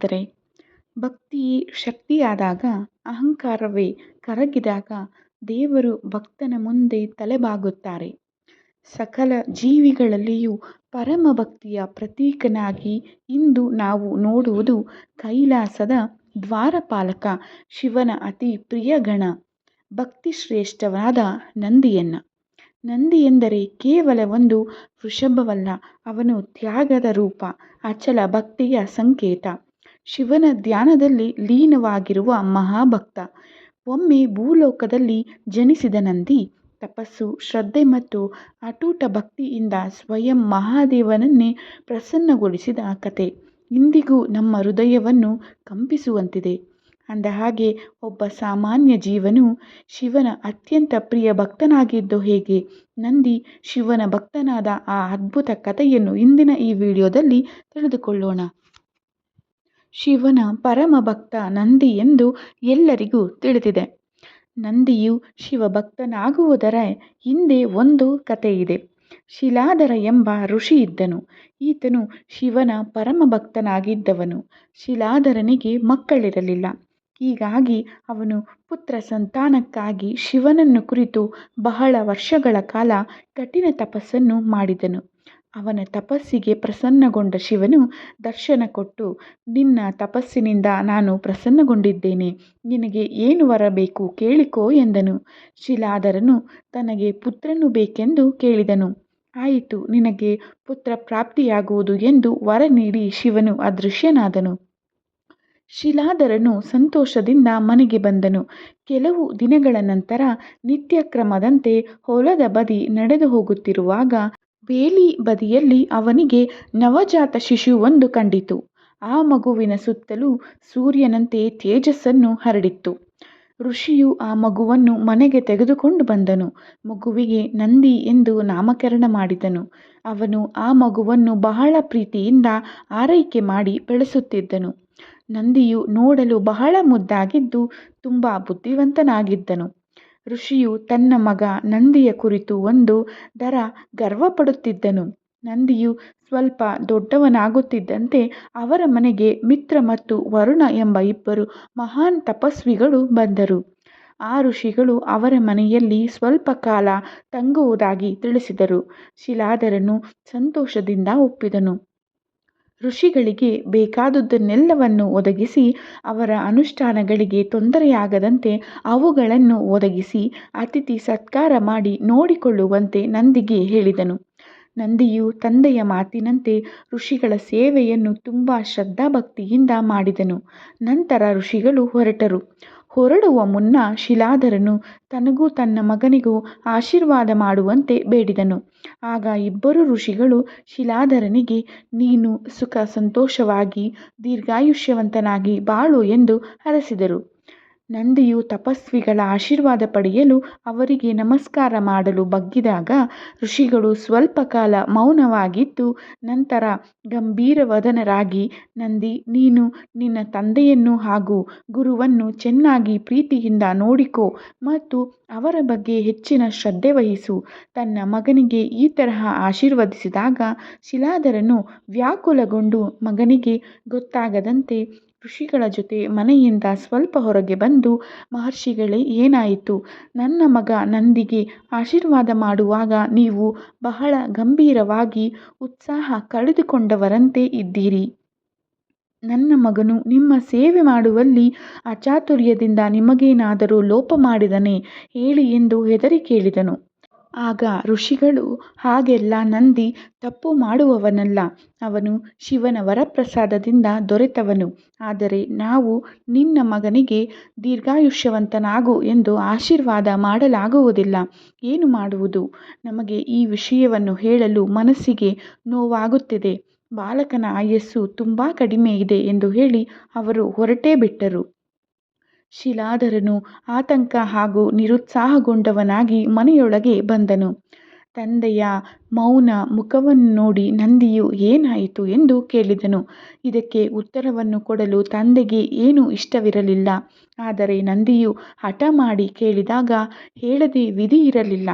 ಸ್ನೇಹಿತರೆ, ಭಕ್ತಿ ಶಕ್ತಿಯಾದಾಗ ಅಹಂಕಾರವೇ ಕರಗಿದಾಗ ದೇವರು ಭಕ್ತನ ಮುಂದೆ ತಲೆಬಾಗುತ್ತಾರೆ. ಸಕಲ ಜೀವಿಗಳಲ್ಲಿಯೂ ಪರಮ ಭಕ್ತಿಯ ಪ್ರತೀಕನಾಗಿ ಇಂದು ನಾವು ನೋಡುವುದು ಕೈಲಾಸದ ದ್ವಾರಪಾಲಕ ಶಿವನ ಅತಿ ಪ್ರಿಯ ಗಣ ಭಕ್ತಿ ಶ್ರೇಷ್ಠವಾದ ನಂದಿಯನ್ನು. ನಂದಿ ಎಂದರೆ ಕೇವಲ ಒಂದು ವೃಷಭವಲ್ಲ, ಅವನು ತ್ಯಾಗದ ರೂಪ, ಅಚಲ ಭಕ್ತಿಯ ಸಂಕೇತ. ಶಿವನ ಧ್ಯಾನದಲ್ಲಿ ಲೀನವಾಗಿರುವ ಮಹಾಭಕ್ತ. ಒಮ್ಮೆ ಭೂಲೋಕದಲ್ಲಿ ಜನಿಸಿದ ನಂದಿ, ತಪಸ್ಸು, ಶ್ರದ್ಧೆ ಮತ್ತು ಅಟೂಟ ಭಕ್ತಿಯಿಂದ ಸ್ವಯಂ ಮಹಾದೇವನನ್ನೇ ಪ್ರಸನ್ನಗೊಳಿಸಿದ ಕತೆ ಇಂದಿಗೂ ನಮ್ಮ ಹೃದಯವನ್ನು ಕಂಪಿಸುವಂತಿದೆ. ಅಂದ ಹಾಗೆ ಒಬ್ಬ ಸಾಮಾನ್ಯ ಜೀವನು ಶಿವನ ಅತ್ಯಂತ ಪ್ರಿಯ ಭಕ್ತನಾಗಿದ್ದು ಹೇಗೆ? ನಂದಿ, ಶಿವನ ಭಕ್ತನಾದ ಆ ಅದ್ಭುತ ಕಥೆಯನ್ನು ಇಂದಿನ ಈ ವಿಡಿಯೋದಲ್ಲಿ ತಿಳಿದುಕೊಳ್ಳೋಣ. ಶಿವನ ಪರಮ ಭಕ್ತ ನಂದಿ ಎಂದು ಎಲ್ಲರಿಗೂ ತಿಳಿದಿದೆ. ನಂದಿಯು ಶಿವಭಕ್ತನಾಗುವುದರ ಹಿಂದೆ ಒಂದು ಕಥೆಯಿದೆ. ಶಿಲಾಧರ ಎಂಬ ಋಷಿ ಇದ್ದನು. ಈತನು ಶಿವನ ಪರಮ ಭಕ್ತನಾಗಿದ್ದವನು ಶಿಲಾಧರನಿಗೆ ಮಕ್ಕಳಿರಲಿಲ್ಲ. ಹೀಗಾಗಿ ಅವನು ಪುತ್ರ ಸಂತಾನಕ್ಕಾಗಿ ಶಿವನನ್ನು ಕುರಿತು ಬಹಳ ವರ್ಷಗಳ ಕಾಲ ಕಠಿಣ ತಪಸ್ಸನ್ನು ಮಾಡಿದನು. ಅವನ ತಪಸ್ಸಿಗೆ ಪ್ರಸನ್ನಗೊಂಡ ಶಿವನು ದರ್ಶನ ಕೊಟ್ಟು, ನಿನ್ನ ತಪಸ್ಸಿನಿಂದ ನಾನು ಪ್ರಸನ್ನಗೊಂಡಿದ್ದೇನೆ, ನಿನಗೆ ಏನು ವರ ಬೇಕು ಕೇಳಿಕೋ ಎಂದನು. ಶಿಲಾದರನು ತನಗೆ ಪುತ್ರನು ಬೇಕೆಂದು ಕೇಳಿದನು. ಆಯಿತು, ನಿನಗೆ ಪುತ್ರ ಪ್ರಾಪ್ತಿಯಾಗುವುದು ಎಂದು ವರ ನೀಡಿ ಶಿವನು ಅದೃಶ್ಯನಾದನು. ಶಿಲಾದರನು ಸಂತೋಷದಿಂದ ಮನೆಗೆ ಬಂದನು. ಕೆಲವು ದಿನಗಳ ನಂತರ ನಿತ್ಯಕ್ರಮದಂತೆ ಹೊಲದ ಬದಿ ನಡೆದು ಹೋಗುತ್ತಿರುವಾಗ ಬೇಲಿ ಬದಿಯಲ್ಲಿ ಅವನಿಗೆ ನವಜಾತ ಶಿಶುವೊಂದು ಕಂಡಿತು. ಆ ಮಗುವಿನ ಸುತ್ತಲೂ ಸೂರ್ಯನಂತೆ ತೇಜಸ್ಸನ್ನು ಹರಡಿತ್ತು. ಋಷಿಯು ಆ ಮಗುವನ್ನು ಮನೆಗೆ ತೆಗೆದುಕೊಂಡು ಬಂದನು. ಮಗುವಿಗೆ ನಂದಿ ಎಂದು ನಾಮಕರಣ ಮಾಡಿದನು. ಅವನು ಆ ಮಗುವನ್ನು ಬಹಳ ಪ್ರೀತಿಯಿಂದ ಆರೈಕೆ ಮಾಡಿ ಬೆಳೆಸುತ್ತಿದ್ದನು. ನಂದಿಯು ನೋಡಲು ಬಹಳ ಮುದ್ದಾಗಿದ್ದು ತುಂಬ ಬುದ್ಧಿವಂತನಾಗಿದ್ದನು. ಋಷಿಯು ತನ್ನ ಮಗ ನಂದಿಯ ಕುರಿತು ಒಂದು ದರ ಗರ್ವಪಡುತ್ತಿದ್ದನು. ನಂದಿಯು ಸ್ವಲ್ಪ ದೊಡ್ಡವನಾಗುತ್ತಿದ್ದಂತೆ ಅವರ ಮನೆಗೆ ಮಿತ್ರ ಮತ್ತು ವರುಣ ಎಂಬ ಇಬ್ಬರು ಮಹಾನ್ ತಪಸ್ವಿಗಳು ಬಂದರು. ಆ ಋಷಿಗಳು ಅವರ ಮನೆಯಲ್ಲಿ ಸ್ವಲ್ಪ ಕಾಲ ತಂಗುವುದಾಗಿ ತಿಳಿಸಿದರು. ಶಿಲಾಧರನು ಸಂತೋಷದಿಂದ ಒಪ್ಪಿದನು. ಋಷಿಗಳಿಗೆ ಬೇಕಾದುದನ್ನೆಲ್ಲವನ್ನು ಒದಗಿಸಿ ಅವರ ಅನುಷ್ಠಾನಗಳಿಗೆ ತೊಂದರೆಯಾಗದಂತೆ ಅವುಗಳನ್ನು ಒದಗಿಸಿ ಅತಿಥಿ ಸತ್ಕಾರ ಮಾಡಿ ನೋಡಿಕೊಳ್ಳುವಂತೆ ನಂದಿಗೆ ಹೇಳಿದನು. ನಂದಿಯು ತಂದೆಯ ಮಾತಿನಂತೆ ಋಷಿಗಳ ಸೇವೆಯನ್ನು ತುಂಬ ಶ್ರದ್ಧಾಭಕ್ತಿಯಿಂದ ಮಾಡಿದನು. ನಂತರ ಋಷಿಗಳು ಹೊರಟರು. ಹೊರಡುವ ಮುನ್ನ ಶಿಲಾಧರನು ತನಗೂ ತನ್ನ ಮಗನಿಗೂ ಆಶೀರ್ವಾದ ಮಾಡುವಂತೆ ಬೇಡಿದನು. ಆಗ ಇಬ್ಬರು ಋಷಿಗಳು ಶಿಲಾಧರನಿಗೆ, ನೀನು ಸುಖ ಸಂತೋಷವಾಗಿ ದೀರ್ಘಾಯುಷ್ಯವಂತನಾಗಿ ಬಾಳು ಎಂದು ಹರಸಿದರು. ನಂದಿಯು ತಪಸ್ವಿಗಳ ಆಶೀರ್ವಾದ ಪಡೆಯಲು ಅವರಿಗೆ ನಮಸ್ಕಾರ ಮಾಡಲು ಬಗ್ಗಿದಾಗ ಋಷಿಗಳು ಸ್ವಲ್ಪ ಕಾಲ ಮೌನವಾಗಿದ್ದು ನಂತರ ಗಂಭೀರವದನರಾಗಿ ನಂದಿ, ನೀನು ನಿನ್ನ ತಂದೆಯನ್ನು ಹಾಗೂ ಗುರುವನ್ನು ಚೆನ್ನಾಗಿ ಪ್ರೀತಿಯಿಂದ ನೋಡಿಕೋ ಮತ್ತು ಅವರ ಬಗ್ಗೆ ಹೆಚ್ಚಿನ ಶ್ರದ್ಧೆ ವಹಿಸು. ತನ್ನ ಮಗನಿಗೆ ಈ ತರಹ ಆಶೀರ್ವದಿಸಿದಾಗ ಶಿಲಾಧರನು ವ್ಯಾಕುಲಗೊಂಡು ಮಗನಿಗೆ ಗೊತ್ತಾಗದಂತೆ ಋಷಿಗಳ ಜೊತೆ ಮನೆಯಿಂದ ಸ್ವಲ್ಪ ಹೊರಗೆ ಬಂದು ಮಹರ್ಷಿಗಳೇ, ಏನಾಯಿತು? ನನ್ನ ಮಗ ನಂದಿಗೆ ಆಶೀರ್ವಾದ ಮಾಡುವಾಗ ನೀವು ಬಹಳ ಗಂಭೀರವಾಗಿ ಉತ್ಸಾಹ ಕಳೆದುಕೊಂಡವರಂತೆ ಇದ್ದೀರಿ. ನನ್ನ ಮಗನು ನಿಮ್ಮ ಸೇವೆ ಮಾಡುವಲ್ಲಿ ಅಚಾತುರ್ಯದಿಂದ ನಿಮಗೇನಾದರೂ ಲೋಪ ಮಾಡಿದನೆ, ಹೇಳಿ ಎಂದು ಹೆದರಿ ಕೇಳಿದನು. ಆಗ ಋಷಿಗಳು ಹಾಗೆಲ್ಲ ನಂದಿ ತಪ್ಪು ಮಾಡುವವನಲ್ಲ. ಅವನು ಶಿವನ ವರಪ್ರಸಾದದಿಂದ ದೊರೆತವನು. ಆದರೆ ನಾವು ನಿನ್ನ ಮಗನಿಗೆ ದೀರ್ಘಾಯುಷ್ಯವಂತನಾಗು ಎಂದು ಆಶೀರ್ವಾದ ಮಾಡಲಾಗುವುದಿಲ್ಲ. ಏನು ಮಾಡುವುದು? ನಮಗೆ ಈ ವಿಷಯವನ್ನು ಹೇಳಲು ಮನಸ್ಸಿಗೆ ನೋವಾಗುತ್ತಿದೆ. ಬಾಲಕನ ಆಯಸ್ಸು ತುಂಬ ಕಡಿಮೆ ಇದೆ ಎಂದು ಹೇಳಿ ಅವರು ಹೊರಟೇ ಬಿಟ್ಟರು. ಶಿಲಾಧರನು ಆತಂಕ ಹಾಗೂ ನಿರುತ್ಸಾಹಗೊಂಡವನಾಗಿ ಮನೆಯೊಳಗೆ ಬಂದನು. ತಂದೆಯ ಮೌನ ಮುಖವನ್ನು ನೋಡಿ ನಂದಿಯು ಏನಾಯಿತು ಎಂದು ಕೇಳಿದನು. ಇದಕ್ಕೆ ಉತ್ತರವನ್ನು ಕೊಡಲು ತಂದೆಗೆ ಏನೂ ಇಷ್ಟವಿರಲಿಲ್ಲ. ಆದರೆ ನಂದಿಯು ಹಠ ಮಾಡಿ ಕೇಳಿದಾಗ ಹೇಳದೆ ವಿಧಿ ಇರಲಿಲ್ಲ.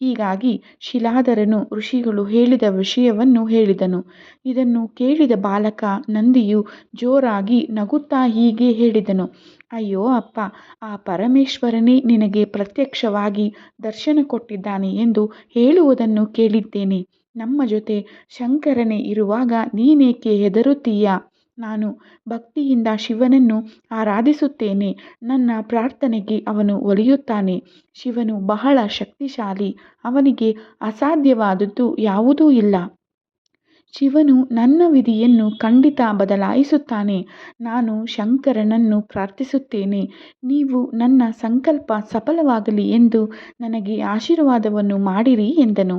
ಹೀಗಾಗಿ ಶಿಲಾಧರನು ಋಷಿಗಳು ಹೇಳಿದ ವಿಷಯವನ್ನು ಹೇಳಿದನು. ಇದನ್ನು ಕೇಳಿದ ಬಾಲಕ ನಂದಿಯು ಜೋರಾಗಿ ನಗುತ್ತಾ ಹೀಗೆ ಹೇಳಿದನು. ಅಯ್ಯೋ ಅಪ್ಪ, ಆ ಪರಮೇಶ್ವರನೇ ನಿನಗೆ ಪ್ರತ್ಯಕ್ಷವಾಗಿ ದರ್ಶನ ಕೊಟ್ಟಿದ್ದಾನೆ ಎಂದು ಹೇಳುವುದನ್ನು ಕೇಳಿದ್ದೇನೆ. ನಮ್ಮ ಜೊತೆ ಶಂಕರನೇ ಇರುವಾಗ ನೀನೇಕೆ ಹೆದರುತ್ತೀಯಾ? ನಾನು ಭಕ್ತಿಯಿಂದ ಶಿವನನ್ನು ಆರಾಧಿಸುತ್ತೇನೆ. ನನ್ನ ಪ್ರಾರ್ಥನೆಗೆ ಅವನು ಒಲಿಯುತ್ತಾನೆ. ಶಿವನು ಬಹಳ ಶಕ್ತಿಶಾಲಿ. ಅವನಿಗೆ ಅಸಾಧ್ಯವಾದದ್ದು ಯಾವುದೂ ಇಲ್ಲ. ಶಿವನು ನನ್ನ ವಿಧಿಯನ್ನು ಖಂಡಿತ ಬದಲಾಯಿಸುತ್ತಾನೆ. ನಾನು ಶಂಕರನನ್ನು ಪ್ರಾರ್ಥಿಸುತ್ತೇನೆ. ನೀವು ನನ್ನ ಸಂಕಲ್ಪ ಸಫಲವಾಗಲಿ ಎಂದು ನನಗೆ ಆಶೀರ್ವಾದವನ್ನು ಮಾಡಿರಿ ಎಂದನು.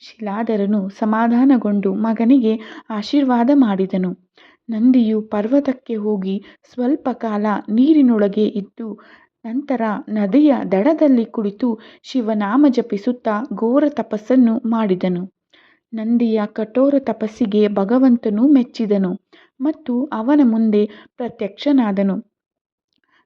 ಶಿಲಾಧರನು ಸಮಾಧಾನಗೊಂಡು ಮಗನಿಗೆ ಆಶೀರ್ವಾದ ಮಾಡಿದನು. ನಂದಿಯು ಪರ್ವತಕ್ಕೆ ಹೋಗಿ ಸ್ವಲ್ಪ ಕಾಲ ನೀರಿನೊಳಗೆ ಇದ್ದು, ನಂತರ ನದಿಯ ದಡದಲ್ಲಿ ಕುಳಿತು ಶಿವನಾಮ ಜಪಿಸುತ್ತಾ ಘೋರ ತಪಸ್ಸನ್ನು ಮಾಡಿದನು. ನಂದಿಯ ಕಠೋರ ತಪಸ್ಸಿಗೆ ಭಗವಂತನು ಮೆಚ್ಚಿದನು ಮತ್ತು ಅವನ ಮುಂದೆ ಪ್ರತ್ಯಕ್ಷನಾದನು.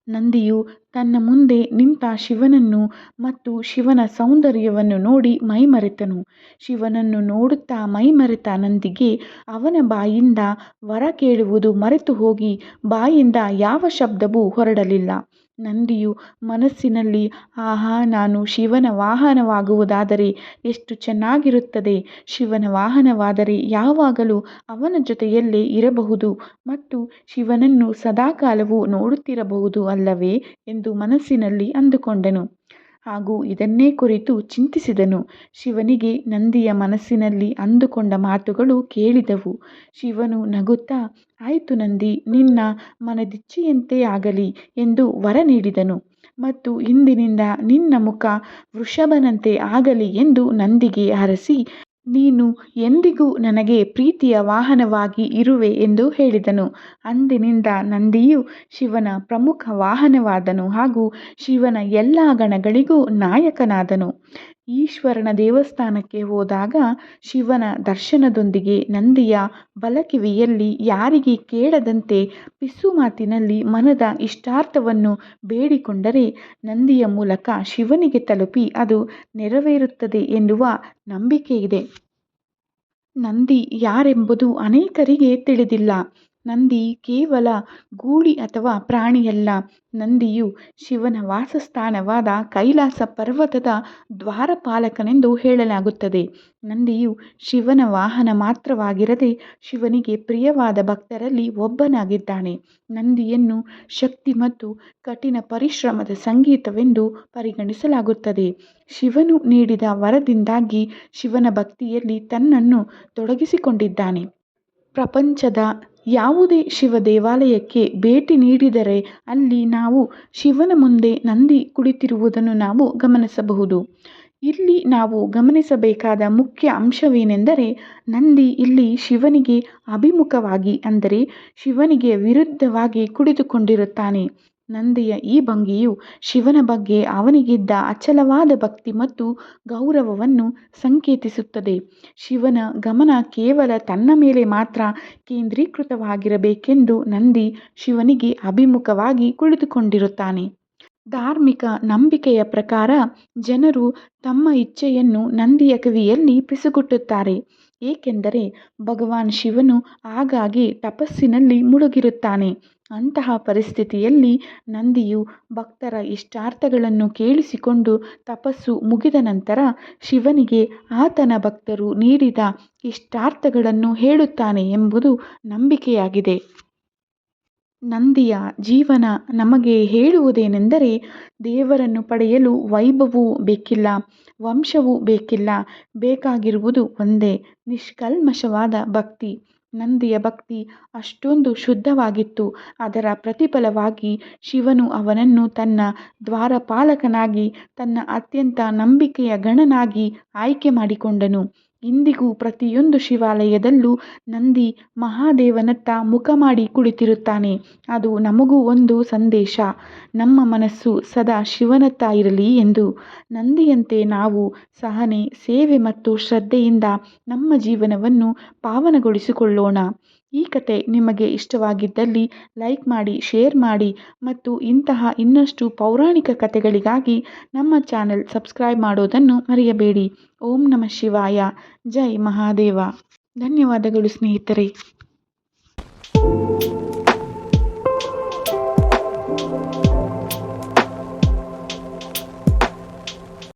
ನಂದಿಯು ತನ್ನ ಮುಂದೆ ನಿಂತ ಶಿವನನ್ನು ಮತ್ತು ಶಿವನ ಸೌಂದರ್ಯವನ್ನು ನೋಡಿ ಮೈಮರೆತನು. ಶಿವನನ್ನು ನೋಡುತ್ತಾ ಮೈಮರೆತ ನಂದಿಗೆ, ಅವನ ಬಾಯಿಂದ ವರ ಕೇಳುವುದು ಮರೆತು ಹೋಗಿ ಬಾಯಿಂದ ಯಾವ ಶಬ್ದವೂ ಹೊರಡಲಿಲ್ಲ. ನಂದಿಯು ಮನಸ್ಸಿನಲ್ಲಿ, ಆಹಾ, ನಾನು ಶಿವನ ವಾಹನವಾಗುವುದಾದರೆ ಎಷ್ಟು ಚೆನ್ನಾಗಿರುತ್ತದೆ. ಶಿವನ ವಾಹನವಾದರೆ ಯಾವಾಗಲೂ ಅವನ ಜೊತೆಯಲ್ಲೇ ಇರಬಹುದು ಮತ್ತು ಶಿವನನ್ನು ಸದಾಕಾಲವೂ ನೋಡುತ್ತಿರಬಹುದು ಅಲ್ಲವೇ? ಎಂದು ಮನಸ್ಸಿನಲ್ಲಿ ಅಂದುಕೊಂಡನು. ಹಾಗೂ ಇದನ್ನೇ ಕುರಿತು ಚಿಂತಿಸಿದನು. ಶಿವನಿಗೆ ನಂದಿಯ ಮನಸ್ಸಿನಲ್ಲಿ ಅಂದುಕೊಂಡ ಮಾತುಗಳು ಕೇಳಿದವು. ಶಿವನು ನಗುತ್ತಾ, ಆಯಿತು ನಂದಿ, ನಿನ್ನ ಮನದಿಚ್ಛೆಯಂತೆ ಆಗಲಿ ಎಂದು ವರ ನೀಡಿದನು. ಮತ್ತು ಇಂದಿನಿಂದ ನಿನ್ನ ಮುಖ ವೃಷಭನಂತೆ ಆಗಲಿ ಎಂದು ನಂದಿಗೆ ಹರಸಿ ನೀನು ಎಂದಿಗೂ ನನಗೆ ಪ್ರೀತಿಯ ವಾಹನವಾಗಿ ಇರುವೆ ಎಂದು ಹೇಳಿದನು. ಅಂದಿನಿಂದ ನಂದಿಯು ಶಿವನ ಪ್ರಮುಖ ವಾಹನವಾದನು ಹಾಗೂ ಶಿವನ ಎಲ್ಲ ಗಣಗಳಿಗೂ ನಾಯಕನಾದನು. ಈಶ್ವರನ ದೇವಸ್ಥಾನಕ್ಕೆ ಹೋದಾಗ ಶಿವನ ದರ್ಶನದೊಂದಿಗೆ ನಂದಿಯ ಬಲಕಿವಿಯಲ್ಲಿ ಯಾರಿಗೆ ಕೇಳದಂತೆ ಪಿಸು ಮಾತಿನಲ್ಲಿ ಮನದ ಇಷ್ಟಾರ್ಥವನ್ನು ಬೇಡಿಕೊಂಡರೆ ನಂದಿಯ ಮೂಲಕ ಶಿವನಿಗೆ ತಲುಪಿ ಅದು ನೆರವೇರುತ್ತದೆ ಎನ್ನುವ ನಂಬಿಕೆಯಿದೆ. ನಂದಿ ಯಾರೆಂಬುದು ಅನೇಕರಿಗೆ ತಿಳಿದಿಲ್ಲ. ನಂದಿ ಕೇವಲ ಗೂಳಿ ಅಥವಾ ಪ್ರಾಣಿಯಲ್ಲ. ನಂದಿಯು ಶಿವನ ವಾಸಸ್ಥಾನವಾದ ಕೈಲಾಸ ಪರ್ವತದ ದ್ವಾರಪಾಲಕನೆಂದು ಹೇಳಲಾಗುತ್ತದೆ. ನಂದಿಯು ಶಿವನ ವಾಹನ ಮಾತ್ರವಾಗಿರದೆ ಶಿವನಿಗೆ ಪ್ರಿಯವಾದ ಭಕ್ತರಲ್ಲಿ ಒಬ್ಬನಾಗಿದ್ದಾನೆ. ನಂದಿಯನ್ನು ಶಕ್ತಿ ಮತ್ತು ಕಠಿಣ ಪರಿಶ್ರಮದ ಸಂಗೀತವೆಂದು ಪರಿಗಣಿಸಲಾಗುತ್ತದೆ. ಶಿವನು ನೀಡಿದ ವರದಿಂದಾಗಿ ಶಿವನ ಭಕ್ತಿಯಲ್ಲಿ ತನ್ನನ್ನು ತೊಡಗಿಸಿಕೊಂಡಿದ್ದಾನೆ. ಪ್ರಪಂಚದ ಯಾವುದೇ ಶಿವ ದೇವಾಲಯಕ್ಕೆ ಭೇಟಿ ನೀಡಿದರೆ ಅಲ್ಲಿ ನಾವು ಶಿವನ ಮುಂದೆ ನಂದಿ ಕುಳಿತಿರುವುದನ್ನು ನಾವು ಗಮನಿಸಬಹುದು. ಇಲ್ಲಿ ನಾವು ಗಮನಿಸಬೇಕಾದ ಮುಖ್ಯ ಅಂಶವೇನೆಂದರೆ ನಂದಿ ಇಲ್ಲಿ ಶಿವನಿಗೆ ಅಭಿಮುಖವಾಗಿ ಅಂದರೆ ಶಿವನಿಗೆ ವಿರುದ್ಧವಾಗಿ ಕುಳಿತುಕೊಂಡಿರುತ್ತಾನೆ. ನಂದಿಯ ಈ ಭಂಗಿಯು ಶಿವನ ಬಗ್ಗೆ ಅವನಿಗಿದ್ದ ಅಚಲವಾದ ಭಕ್ತಿ ಮತ್ತು ಗೌರವವನ್ನು ಸಂಕೇತಿಸುತ್ತದೆ. ಶಿವನ ಗಮನ ಕೇವಲ ತನ್ನ ಮೇಲೆ ಮಾತ್ರ ಕೇಂದ್ರೀಕೃತವಾಗಿರಬೇಕೆಂದು ನಂದಿ ಶಿವನಿಗೆ ಅಭಿಮುಖವಾಗಿ ಕುಳಿತುಕೊಂಡಿರುತ್ತಾನೆ. ಧಾರ್ಮಿಕ ನಂಬಿಕೆಯ ಪ್ರಕಾರ ಜನರು ತಮ್ಮ ಇಚ್ಛೆಯನ್ನು ನಂದಿಯ ಕವಿಯಲ್ಲಿ ಪಿಸುಗುಟ್ಟುತ್ತಾರೆ. ಏಕೆಂದರೆ ಭಗವಾನ್ ಶಿವನು ಆಗಾಗ್ಗೆ ತಪಸ್ಸಿನಲ್ಲಿ ಮುಳುಗಿರುತ್ತಾನೆ. ಅಂತಹ ಪರಿಸ್ಥಿತಿಯಲ್ಲಿ ನಂದಿಯು ಭಕ್ತರ ಇಷ್ಟಾರ್ಥಗಳನ್ನು ಕೇಳಿಸಿಕೊಂಡು ತಪಸ್ಸು ಮುಗಿದ ನಂತರ ಶಿವನಿಗೆ ಆತನ ಭಕ್ತರು ನೀಡಿದ ಇಷ್ಟಾರ್ಥಗಳನ್ನು ಹೇಳುತ್ತಾನೆ ಎಂಬುದು ನಂಬಿಕೆಯಾಗಿದೆ. ನಂದಿಯ ಜೀವನ ನಮಗೆ ಹೇಳುವುದೇನೆಂದರೆ ದೇವರನ್ನು ಪಡೆಯಲು ವೈಭವವೂ ಬೇಕಿಲ್ಲ, ವಂಶವೂ ಬೇಕಿಲ್ಲ, ಬೇಕಾಗಿರುವುದು ಒಂದೇ, ನಿಷ್ಕಲ್ಮಶವಾದ ಭಕ್ತಿ. ನಂದಿಯ ಭಕ್ತಿ ಅಷ್ಟೊಂದು ಶುದ್ಧವಾಗಿತ್ತು. ಅದರ ಪ್ರತಿಫಲವಾಗಿ ಶಿವನು ಅವನನ್ನು ತನ್ನ ದ್ವಾರಪಾಲಕನಾಗಿ ತನ್ನ ಅತ್ಯಂತ ನಂಬಿಕೆಯ ಗಣನಾಗಿ ಆಯ್ಕೆ ಮಾಡಿಕೊಂಡನು. ಇಂದಿಗೂ ಪ್ರತಿಯೊಂದು ಶಿವಾಲಯದಲ್ಲೂ ನಂದಿ ಮಹಾದೇವನತ್ತ ಮುಖ ಮಾಡಿ ಕುಳಿತಿರುತ್ತಾನೆ. ಅದು ನಮಗೂ ಒಂದು ಸಂದೇಶ. ನಮ್ಮ ಮನಸ್ಸು ಸದಾ ಶಿವನತ್ತ ಇರಲಿ ಎಂದು. ನಂದಿಯಂತೆ ನಾವು ಸಹನೆ, ಸೇವೆ ಮತ್ತು ಶ್ರದ್ಧೆಯಿಂದ ನಮ್ಮ ಜೀವನವನ್ನು ಪಾವನಗೊಳಿಸಿಕೊಳ್ಳೋಣ. ಈ ಕತೆ ನಿಮಗೆ ಇಷ್ಟವಾಗಿದ್ದಲ್ಲಿ ಲೈಕ್ ಮಾಡಿ, ಶೇರ್ ಮಾಡಿ ಮತ್ತು ಇಂತಹ ಇನ್ನಷ್ಟು ಪೌರಾಣಿಕ ಕತೆಗಳಿಗಾಗಿ ನಮ್ಮ ಚಾನೆಲ್ ಸಬ್ಸ್ಕ್ರೈಬ್ ಮಾಡೋದನ್ನು ಮರೆಯಬೇಡಿ. ಓಂ ನಮಃ ಶಿವಾಯ. ಜೈ ಮಹಾದೇವ. ಧನ್ಯವಾದಗಳು ಸ್ನೇಹಿತರೆ.